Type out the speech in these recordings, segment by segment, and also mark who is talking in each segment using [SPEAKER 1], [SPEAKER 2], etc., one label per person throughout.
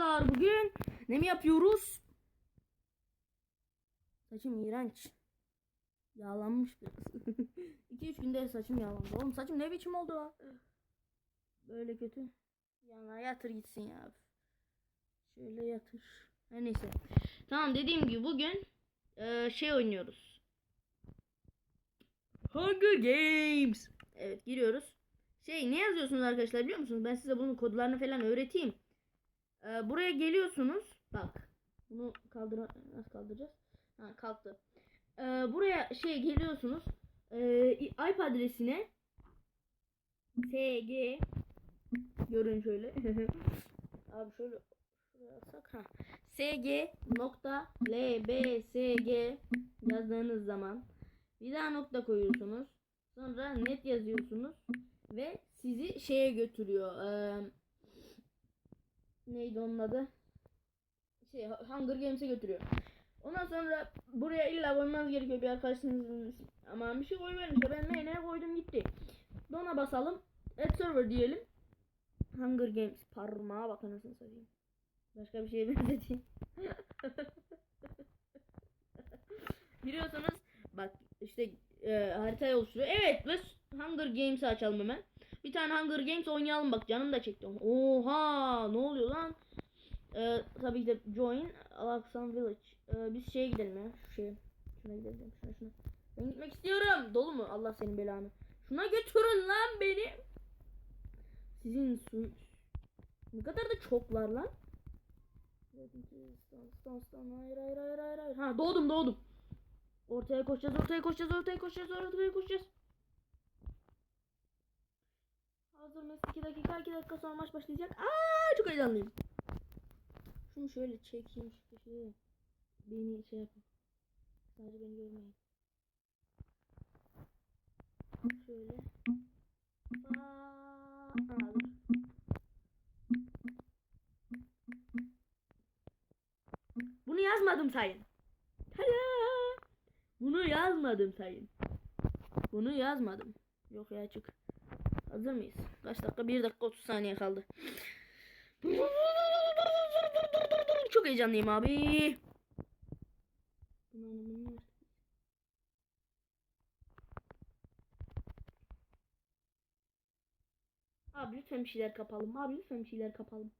[SPEAKER 1] arkadaşlar bugün ne mi yapıyoruz? Saçım iğrenç. Yağlanmış biraz. 2-3 günde saçım yağlandı. Oğlum saçım ne biçim oldu ha? Böyle kötü. Yana yatır gitsin ya. Şöyle yatır. Her neyse. Tamam dediğim gibi bugün eee, şey oynuyoruz. Hunger Games. Evet giriyoruz. Şey ne yazıyorsunuz arkadaşlar biliyor musunuz? Ben size bunun kodlarını falan öğreteyim. Ee, buraya geliyorsunuz. Bak. Bunu kaldır nasıl kaldıracağız? Ha kalktı. Ee, buraya şey geliyorsunuz. Ee, IP adresine SG görün şöyle. Abi şöyle alsak ha. SG nokta LBSG yazdığınız zaman daha nokta koyuyorsunuz. Sonra net yazıyorsunuz ve sizi şeye götürüyor. Ee, neydi onun adı? Şey Hunger Games'e götürüyor. Ondan sonra buraya illa koymanız gerekiyor bir arkadaşınız ama bir şey koyuverin işte ben main'e koydum gitti. Dona basalım. Add server diyelim. Hunger Games parmağa bak anasını satayım. Başka bir şeye benzeteyim. Giriyorsanız bak işte e, haritayı oluşturuyor. Evet ve Hunger Games'i açalım hemen. Bir tane Hunger Games oynayalım bak canım da çekti. Oha ne oluyor lan? Ee, tabii ki de join Alaksan Village. Ee, biz şeye gidelim ya. Şu şeye. Şuna gidelim. Şuna şuna. Ben gitmek istiyorum. Dolu mu? Allah senin belanı. Şuna götürün lan beni. Sizin su... Ne kadar da çoklar lan. Hayır hayır hayır hayır hayır. Ha doğdum doğdum. Ortaya koşacağız ortaya koşacağız ortaya koşacağız ortaya koşacağız. Hazır mıyız? 2 dakika 2 dakika sonra maç başlayacak. Aa çok heyecanlıyım. Şunu şöyle çekeyim işte şey. Beni şey yapın. Sadece beni görmeyin. Şöyle. Aa, aa, dur. Bunu yazmadım sayın. Tada! Bunu yazmadım sayın. Bunu yazmadım. Yok ya çık. Hazır mıyız? Kaç dakika? 1 dakika 30 saniye kaldı. Çok heyecanlıyım abi. Abi lütfen bir şeyler kapalım. Abi lütfen bir şeyler kapalım.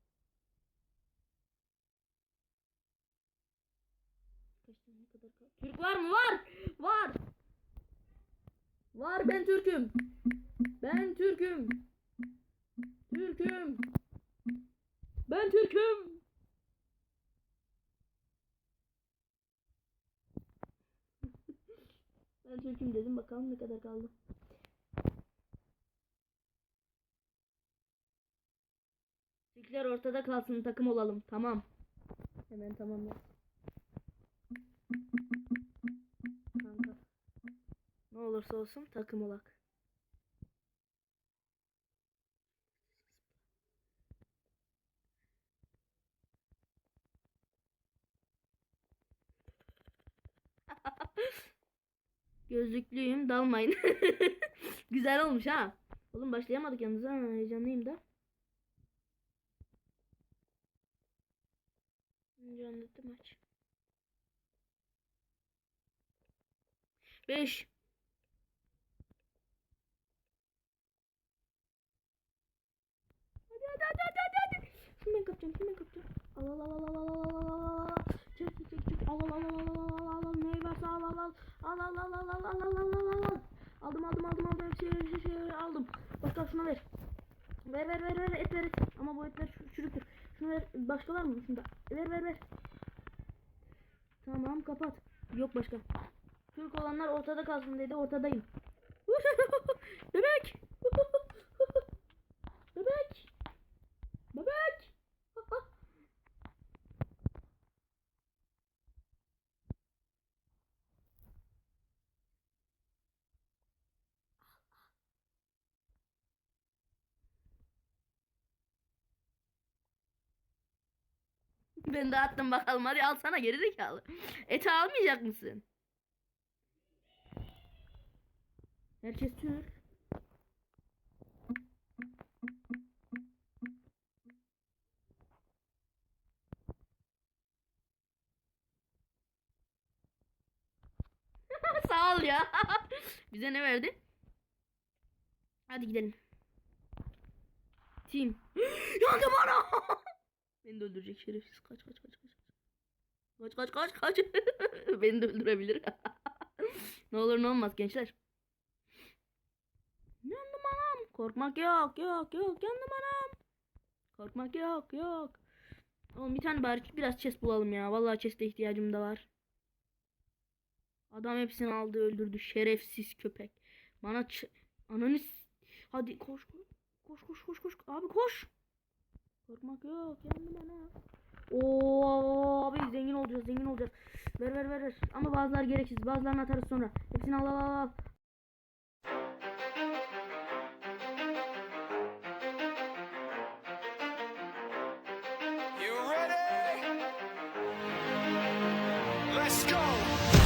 [SPEAKER 1] Türk var mı? Var. Var. Var ben Türk'üm. Ben Türk'üm. Türk'üm. Ben Türk'üm. Ben Türk'üm dedim bakalım ne kadar kaldı. Türkler ortada kalsın takım olalım. Tamam. Hemen tamam ya. Kanka. Ne olursa olsun takım olak. Gözlüklüyüm dalmayın. Güzel olmuş ha. Oğlum başlayamadık yalnız ha heyecanlıyım da. Önce anlattı maç. 5 Hadi hadi hadi hadi hadi. Şimdi ben kapacağım, şimdi ben kapacağım. Al al al al al al al al. Çek çek çek çek. Al al al al al. Al al al. Al al al al al al al al al al al. Aldım aldım aldım aldım. Şey şey şey aldım. Başka şuna ver. Ver ver ver ver et ver. Ama bu etler çü- çürüktür. Şunu ver. Başka var mı şunda? Ver ver ver. Tamam kapat. Yok başka. Türk olanlar ortada kalsın dedi. Ortadayım. Bebek. Ben dağıttım bakalım hadi alsana geri zekalı. Eti almayacak mısın? Herkes Türk. Sağ ol ya. Bize ne verdi? Hadi gidelim. Team. Yandım ana. Beni de öldürecek şerefsiz. Kaç kaç kaç kaç. Kaç kaç kaç kaç. Beni de öldürebilir. ne olur ne olmaz gençler. Yandım anam. Korkmak yok yok yok. Yandım anam. Korkmak yok yok. Oğlum bir tane bari biraz chest bulalım ya. Vallahi chest'e ihtiyacım da var. Adam hepsini aldı öldürdü. Şerefsiz köpek. Bana ç- ananı Hadi koş. Koş koş koş koş. Abi koş. Korkmak yok. Yandım ana. Oo abi zengin olacağız zengin olacağız. Ver ver ver ver. Ama bazıları gereksiz. Bazılarını atarız sonra. Hepsini al al al. al.
[SPEAKER 2] Let's go.